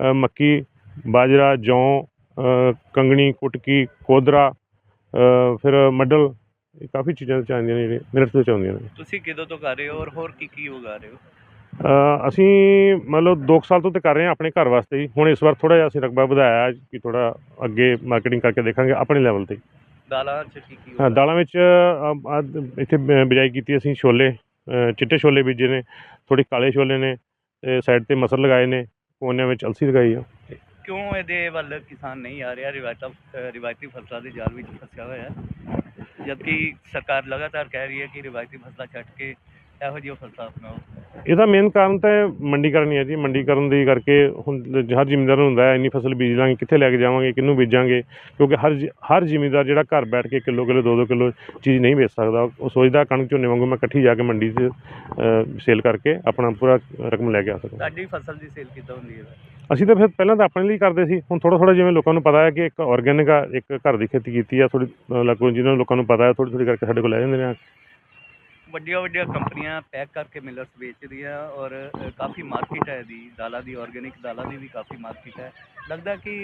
ਮੱਕੀ ਬਾਜਰਾ ਜੌਂ ਕੰਗਣੀ ਕੁਟਕੀ ਕੋਦਰਾ ਫਿਰ ਮੱਡਲ ਇਹ ਕਾਫੀ ਚੀਜ਼ਾਂ ਚ ਆਉਂਦੀਆਂ ਨੇ ਜਿਹੜੇ ਮਿਰਚ ਵਿੱਚ ਆਉਂਦੀਆਂ ਨੇ। ਤੁਸੀਂ ਕਿਦੋਂ ਤੋਂ ਕਰ ਰਹੇ ਹੋ ਔਰ ਹੋਰ ਕੀ ਕੀ ਉਗਾ ਰਹੇ ਹੋ? ਅ, ਅਸੀਂ ਮਤਲਬ 2 ਸਾਲ ਤੋਂ ਤੇ ਕਰ ਰਹੇ ਹਾਂ ਆਪਣੇ ਘਰ ਵਾਸਤੇ ਹੀ। ਹੁਣ ਇਸ ਵਾਰ ਥੋੜਾ ਜਿਹਾ ਅਸੀਂ ਰਕਬਾ ਵਧਾਇਆ ਕਿ ਥੋੜਾ ਅੱਗੇ ਮਾਰਕੀਟਿੰਗ ਕਰਕੇ ਦੇਖਾਂਗੇ ਆਪਣੇ ਲੈਵਲ ਤੇ। ਦਾਲਾਂ ਚ ਕੀ ਕੀ ਹਾਂ ਦਾਲਾਂ ਵਿੱਚ ਅ, ਇੱਥੇ ਬ- ਬਿਜਾਈ ਕੀਤੀ ਅਸੀਂ ਛੋਲੇ ਅ, ਚਿੱਟੇ ਛੋਲੇ ਬੀਜੇ ਨੇ ਥੋੜੀ ਕਾਲੇ ਛੋਲੇ ਨੇ ਤੇ ਸਾਈਡ ਤੇ ਮਸਰ ਲਗਾਏ ਨੇ। ਕੋਨਿਆਂ ਵਿੱਚ ਅਲਸੀ ਲਗਾਈ ਆ। ਕਿਉਂ ਇਹਦੇ ਵੱਲ ਕਿਸਾਨ ਨਹੀਂ ਆ ਰਿਹਾ? ਰਿਵਾਇਤਾਂ ਰਿਵਾਇਤੀ ਫਸਲਾਂ ਦੇ ਜਾਲ ਵਿੱਚ ਫਸਿਆ ਹੋਇਆ ਹੈ। ਜਦਕਿ ਸਰਕਾਰ ਲਗਾਤਾਰ ਕਹਿ ਰਹੀ ਹੈ ਕਿ ਰਿਵਾਇਤੀ ਫਸਲਾਂ ਛੱਡ ਕੇ ਇਹੋ ਜਿਹੀਆਂ ਫਸਲਾਂ ਅਪਣਾਓ। ਇਹਦਾ ਮੇਨ ਕਾਰਨ ਤਾਂ ਮੰਡੀਕਰਨ ਹੀ ਹੈ ਜੀ। ਮੰਡੀਕਰਨ ਦੀ ਕਰਕੇ ਹੁਣ ਹਰ ਜ਼ਿਮੀਂਦਾਰ ਨੂੰ ਹੁੰਦਾ ਹੈ ਇੰਨੀ ਫਸਲ ਬੀਜ ਲਾਂਗੇ ਕਿੱਥੇ ਲੈ ਕੇ ਜਾਵਾਂਗੇ ਕਿਹਨੂੰ ਬੀਜਾਂਗੇ? ਕਿਉਂਕਿ ਹਰ ਹਰ ਜ਼ਿਮੀਂਦਾਰ ਜਿਹੜਾ ਘਰ ਬੈਠ ਕੇ ਕਿਲੋ ਕਿਲੋ ਦੋ ਦੋ ਕਿਲੋ ਚੀਜ਼ ਨਹੀਂ ਵੇਚ ਸਕਦਾ। ਉਹ ਸੋਚਦਾ ਕਣਕ ਝੋਨੇ ਵਾਂਗੂ ਮੈਂ ਇਕੱਠੀ ਜਾ ਕੇ ਮੰਡੀ 'ਚ ਸੇਲ ਕਰਕੇ ਆਪਣਾ ਪੂਰਾ ਰਕਮ ਲੈ ਕੇ ਆ ਸਕਦਾ। ਤੁਹਾਡੀ ਫਸਲ ਦੀ ਸੇਲ ਕਿੱਦਾਂ ਹੁੰਦੀ ਹੈ? ਅਸੀਂ ਤਾਂ ਫਿਰ ਪਹਿਲਾਂ ਤਾਂ ਆਪਣੇ ਲਈ ਕਰਦੇ ਸੀ। ਹੁਣ ਥੋੜਾ ਥੋੜਾ ਜਿਵੇਂ ਲੋਕਾਂ ਨੂੰ ਪਤਾ ਹੈ ਕਿ ਇੱਕ ਆਰਗੈਨਿਕ ਆ ਇੱਕ ਘਰ ਦੀ ਖੇਤੀ ਕੀਤੀ ਆ ਥੋੜੀ ਲੱਗੋ ਜਿਹਨਾਂ ਨੂੰ ਲੋਕਾਂ ਨੂੰ ਪਤਾ ਹੈ ਥੋੜੀ ਥੋੜੀ ਕਰਕੇ ਸਾਡੇ ਕੋਲ ਲੈ ਜਾਂਦੇ ਨੇ ਆ। ਵੱਡੀਆਂ ਵੱਡੀਆਂ ਕੰਪਨੀਆਂ ਪੈਕ ਕਰਕੇ ਮਿਲਰਸ ਵੇਚਦੀਆਂ ਔਰ ਕਾਫੀ ਮਾਰਕੀਟ ਹੈ ਇਹਦੀ, ਦਾਲਾਂ ਦੀ ਆਰਗੇਨਿਕ ਦਾਲਾਂ ਦੀ ਵੀ ਕਾਫੀ ਮਾਰਕੀਟ ਹੈ। ਲੱਗਦਾ ਕਿ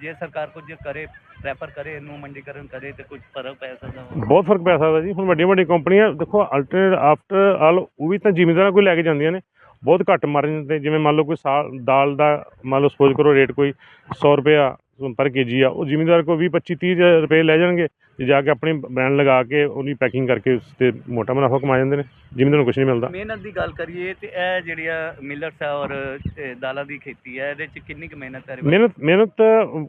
ਜੇ ਸਰਕਾਰ ਕੁਝ ਕਰੇ ਪ੍ਰੈਫਰ ਕਰੇ, ਇਹਨੂੰ ਮੰਡੀਕਰਨ ਕਰੇ ਤੇ ਕੁਝ ਫ਼ਰਕ ਪੈ ਸਕਦਾ ਬਹੁਤ ਫ਼ਰਕ ਪੈ ਸਕਦਾ ਜੀ। ਹੁਣ ਵੱਡੀਆਂ ਵੱਡੀਆਂ ਕੰਪਨੀਆਂ, ਦੇਖੋ ਅਲਟਰਨੇਟ ਆਫਟਰ ਆਲ ਉਹ ਵੀ ਤਾਂ ਜ਼ਿਮੀਂਦਾਰਾਂ ਕੋਈ ਲੈ ਕੇ ਜਾਂਦੀਆਂ ਨੇ। ਬਹੁਤ ਘੱਟ ਮਾਰਜਨ ਤੇ ਜਿਵੇਂ ਮੰਨ ਲਓ ਕੋਈ ਸਾਲ ਦਾਲ ਦਾ ਮੰਨ ਲਓ ਸਪੋਜ਼ ਕਰੋ ਰੇਟ ਕੋਈ 100 ਰੁਪਇਆ ਪਰ ਕੇਜੀ ਆ ਉਹ ਜ਼ਿਮੀਂਦਾਰ ਕੋ 20 25 30 ਰੁਪਏ ਲੈ ਜਾਣਗੇ ਤੇ ਜਾ ਕੇ ਆਪਣੀ ਬ੍ਰਾਂਡ ਲਗਾ ਕੇ ਉਹਦੀ ਪੈਕਿੰਗ ਕਰਕੇ ਉਸ ਤੇ ਮੋਟਾ ਮੁਨਾਫਾ ਕਮਾ ਜਾਂਦੇ ਨੇ ਜ਼ਿਮੀਂਦਾਰ ਨੂੰ ਕੁਝ ਨਹੀਂ ਮਿਲਦਾ। ਮਿਹਨਤ ਦੀ ਗੱਲ ਕਰੀਏ ਤੇ ਇਹ ਜਿਹੜੀਆਂ ਮਿਲਰਸ ਹੈ ਔਰ ਅ, ਦਾਲਾਂ ਦੀ ਖੇਤੀ ਹੈ ਇਹਦੇ ਚ ਕਿੰਨੀ ਕੁ ਮਿਹਨਤ ਹੈ ਮਿਹਨਤ ਮਿਹਨਤ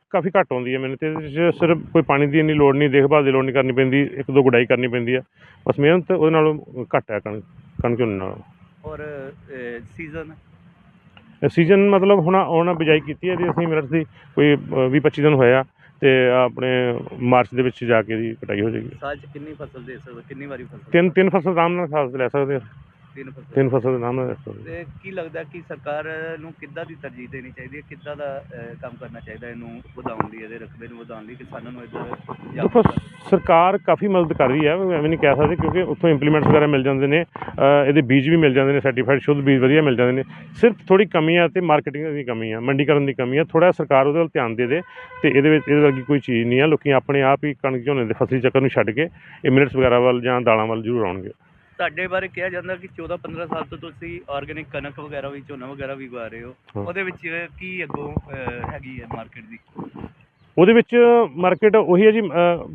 ਕਾਫੀ ਘੱਟ ਆਉਂਦੀ ਹੈ ਮਿਹਨਤ ਇਹਦੇ 'ਚ ਸਿਰਫ ਕੋਈ ਪਾਣੀ ਦੀ ਇੰਨੀ ਲੋੜ ਨਹੀਂ ਦੇਖਭਾਲ ਦੀ ਲੋੜ ਨਹੀਂ ਕਰਨੀ ਪੈਂਦੀ ਇੱਕ ਦੋ ਗੁਡਾਈ ਕਰਨੀ ਪੈਂਦੀ ਆ। ਬਸ ਮਿਹਨਤ ਉਹਦੇ ਨਾਲੋਂ ਘੱਟ ਹੈ ਕਣਕ ਕਣਕ ਨਾਲੋਂ। ਔਰ ਸੀਜ਼ਨ ਸੀਜ਼ਨ ਮਤਲਬ ਹੁਣ ਹੁਣ ਬਿਜਾਈ ਕੀਤੀ ਹੈ ਜੀ ਅਸੀਂ ਮਿਰਚ ਦੀ ਕੋਈ 20 25 ਦਿਨ ਹੋਇਆ ਤੇ ਆਪਣੇ ਮਾਰਚ ਦੇ ਵਿੱਚ ਜਾ ਕੇ ਦੀ ਕਟਾਈ ਹੋ ਜਾਏਗੀ। ਸਾਲ ਚ ਕਿੰਨੀ ਫਸਲ ਦੇ ਸਕਦੇ ਕਿੰਨੀ ਵਾਰੀ ਫਸਲ? ਤਿੰਨ ਤਿੰਨ ਫਸਲ ਆਰਾਮ ਨਾਲ ਖਾ ਲੈ ਸਕਦੇ ਹਾਂ। ਤਿੰਨ ਫਸਲ। ਤਿੰਨ ਫਸਲ ਆਰਾਮ ਨਾਲ ਲੈ ਸਕਦੇ ਤੇ ਕੀ ਲੱਗਦਾ ਕਿ ਸਰਕਾਰ ਨੂੰ ਕਿੱਦਾਂ ਦੀ ਤਰਜੀਹ ਦੇਣੀ ਚਾਹੀਦੀ ਹੈ? ਕਿੱਦਾਂ ਦਾ ਕੰਮ ਕਰਨਾ ਚਾਹੀਦਾ ਇਹਨੂੰ ਵਧਾਉਣ ਲਈ ਇਹਦੇ ਰਕਬੇ ਨੂੰ ਵਧਾਉਣ ਲਈ ਕਿਸਾਨਾਂ ਨੂੰ ਇੱਧਰ ਦੇਖੋ ਸਰਕਾਰ ਕਾਫੀ ਮਦਦ ਕਰ ਰਹੀ ਹੈ ਐਵੇਂ ਨਹੀਂ ਕਹਿ ਸਕਦੇ ਕਿਉਂਕਿ ਉੱਥੋਂ ਇੰਪਲੀਮੈਂਟਸ ਵਗੈਰਾ ਮਿਲ ਜਾਂਦੇ ਨੇ ਅ, ਇਹਦੇ ਬੀਜ ਵੀ ਮਿਲ ਜਾਂਦੇ ਨੇ ਸਰਟੀਫਾਈਡ ਸ਼ੁੱਧ ਬੀਜ ਵਧੀਆ ਮਿਲ ਜਾਂਦੇ ਨੇ। ਸਿਰਫ ਥੋੜੀ ਕਮੀ ਆ ਤੇ ਮਾਰਕੀਟਿੰਗ ਦੀ ਕਮੀ ਆ ਮੰਡੀਕਰਨ ਦੀ ਕਮੀ ਆ ਥੋੜਾ ਸਰਕਾਰ ਉਹਦੇ ਵੱਲ ਧਿਆਨ ਦੇ ਦੇ ਤੇ ਇਹਦੇ ਵਿੱਚ ਇਹਦੇ ਵਰਗੀ ਕੋਈ ਚੀਜ਼ ਨਹੀਂ ਆ। ਲੋਕੀ ਆਪਣੇ ਆਪ ਹੀ ਕਣਕ ਝੋਨੇ ਦੇ ਫਸਲੀ ਚੱਕਰ ਨੂੰ ਛੱਡ ਕੇ ਇਹ ਮਿਲਟਸ ਵਗੈਰਾ ਵੱਲ ਜਾਂ ਦਾਲਾਂ ਵੱਲ ਜ਼ਰੂਰ ਆਉਣਗੇ। ਤੁਹਾਡੇ ਬਾਰੇ ਕਿਹਾ ਜਾਂਦਾ ਕਿ 14 15 ਸਾਲ ਤੋਂ ਤੁਸੀਂ ਆਰਗੇਨਿਕ ਕਣਕ ਵਗੈਰਾ ਵੀ ਝੋਨਾ ਵਗੈਰਾ ਵੀ ਉਗਾ ਰਹੇ ਹੋ। ਉਹਦੇ ਵਿੱਚ ਕੀ ਅੱਗੋਂ ਹੈਗੀ ਹੈ ਮਾਰਕੀਟ ਦੀ? ਉਹਦੇ ਵਿੱਚ ਮਾਰਕੀਟ ਉਹੀ ਹੈ ਜੀ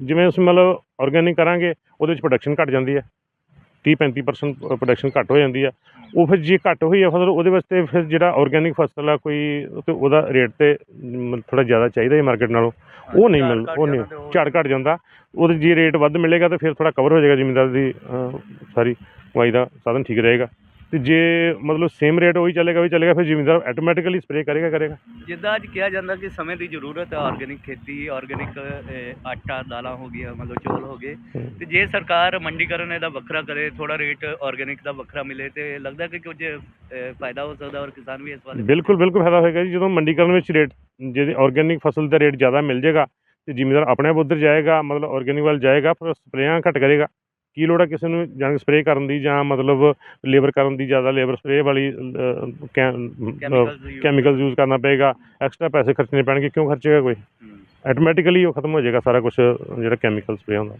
ਜਿਵੇਂ ਅਸੀਂ ਮਤਲਬ ਆਰਗੈਨਿਕ ਕਰਾਂਗੇ ਉਹਦੇ ਵਿੱਚ ਪ੍ਰੋਡਕਸ਼ਨ ਘਟ ਜਾਂਦੀ ਹੈ। 30 35% ਪ੍ਰੋਡਕਸ਼ਨ ਘੱਟ ਹੋ ਜਾਂਦੀ ਹੈ। ਉਹ ਫਿਰ ਜੇ ਘੱਟ ਹੋਈ ਹੈ ਫਸਲ ਉਹਦੇ ਵਾਸਤੇ ਫਿਰ ਜਿਹੜਾ ਆਰਗੈਨਿਕ ਫਸਲ ਆ ਕੋਈ ਤੇ ਉਹਦਾ ਰੇਟ ਤੇ ਥੋੜਾ ਜ਼ਿਆਦਾ ਚਾਹੀਦਾ ਹੈ ਮਾਰਕੀਟ ਨਾਲੋਂ। ਉਹ ਨਹੀਂ ਮਿਲ ਉਹ ਨਹੀਂ ਝਾੜ ਘਟ ਜਾਂਦਾ। ਉਹਦੇ ਜੇ ਰੇਟ ਵੱਧ ਮਿਲੇਗਾ ਤਾਂ ਫਿਰ ਥੋੜਾ ਕਵਰ ਹੋ ਜਾਏਗਾ ਜ਼ਿਮੀਂਦਾਰ ਦੀ ਅ, ਸਾਰੀ ਕਮਾਈ ਦਾ ਸਾਧਨ ਠੀਕ ਰਹੇਗਾ। ਤੇ ਜੇ ਮਤਲਬ ਸੇਮ ਰੇਟ ਉਹੀ ਚੱਲੇਗਾ ਵੀ ਚੱਲੇਗਾ ਫਿਰ ਜ਼ਿਮੀਂਦਾਰ ਆਟੋਮੈਟਿਕਲੀ ਸਪਰੇਅ ਕਰੇਗਾ ਕਰੇਗਾ। ਜਿੱਦਾਂ ਅੱਜ ਕਿਹਾ ਜਾਂਦਾ ਕਿ ਸਮੇਂ ਦੀ ਜ਼ਰੂਰਤ ਹੈ ਆਰਗੇਨਿਕ ਖੇਤੀ ਆਰਗੇਨਿਕ ਆਟਾ ਦਾਲਾਂ ਹੋ ਗਈਆਂ ਮਤਲਬ ਚੌਲ ਹੋ ਗਏ। ਤੇ ਜੇ ਸਰਕਾਰ ਮੰਡੀਕਰਨ ਇਹਦਾ ਵੱਖਰਾ ਕਰੇ ਥੋੜਾ ਰੇਟ ਆਰਗੇਨਿਕ ਦਾ ਵੱਖਰਾ ਮਿਲੇ ਤੇ ਲੱਗਦਾ ਕਿ ਕੁਝ ਫਾਇਦਾ ਹੋ ਸਕਦਾ ਔਰ ਕਿਸਾਨ ਵੀ ਇਸ ਵਾਲੇ ਬਿਲਕੁਲ ਬਿਲਕੁਲ ਫਾਇਦਾ ਹੋਏਗਾ ਜੀ। ਜਦੋਂ ਮੰਡੀਕਰਨ ਵਿੱਚ ਰੇਟ ਜਿਹਦੇ ਆਰਗੈਨਿਕ ਫਸਲ ਦਾ ਰੇਟ ਜ਼ਿਆਦਾ ਮਿਲ ਜਾਏਗਾ ਤੇ ਜ਼ਿਮੀਂਦਾਰ ਆਪਣੇ ਆਪ ਉੱਧਰ ਜਾਏਗਾ ਮਤਲਬ ਆਰਗੈਨਿਕ ਵੱਲ ਜਾਏਗਾ ਪਰ ਸਪਰੇਆਂ ਘੱਟ ਕਰੇਗਾ। ਕੀ ਲੋੜ ਹੈ ਕਿਸੇ ਨੂੰ ਜਾਨ ਸਪਰੇਅ ਕਰਨ ਦੀ ਜਾਂ ਮਤਲਬ ਲੇਬਰ ਕਰਨ ਦੀ ਜ਼ਿਆਦਾ ਲੇਬਰ ਸਪਰੇਅ ਵਾਲੀ ਕੈਮੀਕਲਸ ਯੂਜ਼ ਕਰਨਾ ਪਏਗਾ ਐਕਸਟਰਾ ਪੈਸੇ ਖਰਚਣੇ ਪੈਣਗੇ ਕਿਉਂ ਖਰਚੇਗਾ ਕੋਈ। ਆਟੋਮੈਟਿਕਲੀ ਉਹ ਖਤਮ ਹੋ ਜਾਏਗਾ ਸਾਰਾ ਕੁਝ ਜਿਹੜਾ ਕੈਮੀਕਲ ਸਪਰੇਅ ਹੁੰਦਾ